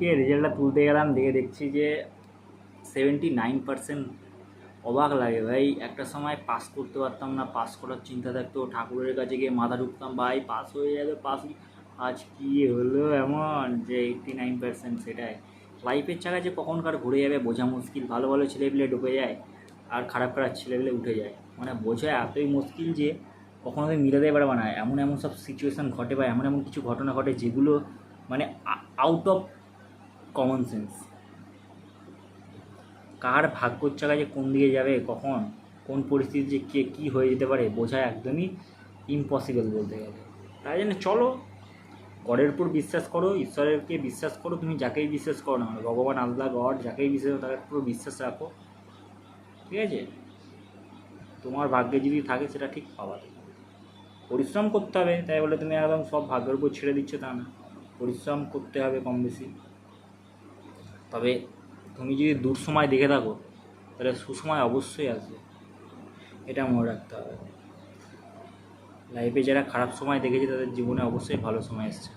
আজকে রেজাল্টটা তুলতে গেলাম, দেখে দেখছি যে সেভেন্টি নাইন পার্সেন্ট অবাক লাগে ভাই। একটা সময় পাস করতে পারতাম না পাস করার চিন্তা থাকতো। ঠাকুরের কাছে গিয়ে মাথা ঢুকতাম, ভাই পাস হয়ে যাবে পাস আজ কি হলো এমন? যে এইটটি নাইন পার্সেন্ট সেটাই লাইফের চাকা যে কখন কার ঘুরে যাবে, বোঝা মুশকিল। ভালো ভালো ছেলেপিলে ডুবে যায়, আর খারাপ খারাপ ছেলেপিলে উঠে যায়। মানে বোঝা এতই মুশকিল যে কখনো তুমি মিলাতে পারবে না। এমন এমন সব সিচুয়েশান ঘটে বা এমন এমন কিছু ঘটনা ঘটে যেগুলো মানে আউট অফ কমন সেন্স কার ভাগ্যর চাকা যে কোন দিকে যাবে, কখন, কোন পরিস্থিতি যে কে কী হয়ে যেতে পারে, বোঝা একদমই ইম্পসিবল বলতে গেলে। তাই জন্য চলো, গডের উপর বিশ্বাস করো ঈশ্বরেরকে বিশ্বাস করো, তুমি যাকেই বিশ্বাস করো না ভগবান, আল্লাহ, গড, যাকেই বিশ্বাস করো তার পুরো বিশ্বাস রাখো। ঠিক আছে? তোমার ভাগ্যে যদি থাকে, সেটা ঠিক পাওয়া পরিশ্রম করতে হবে, তাই বলে তুমি একদম সব ভাগ্যের উপর ছেড়ে দিচ্ছ তা না। পরিশ্রম করতে হবে কম বেশি। তবে তুমি যদি দূর সময় দেখে থাকো, তাহলে সুসময় অবশ্যই আসবে। এটা মনে রাখতে হবে। লাইফে যারা খারাপ সময় দেখেছে, তাদের জীবনে অবশ্যই ভালো সময় এসছে।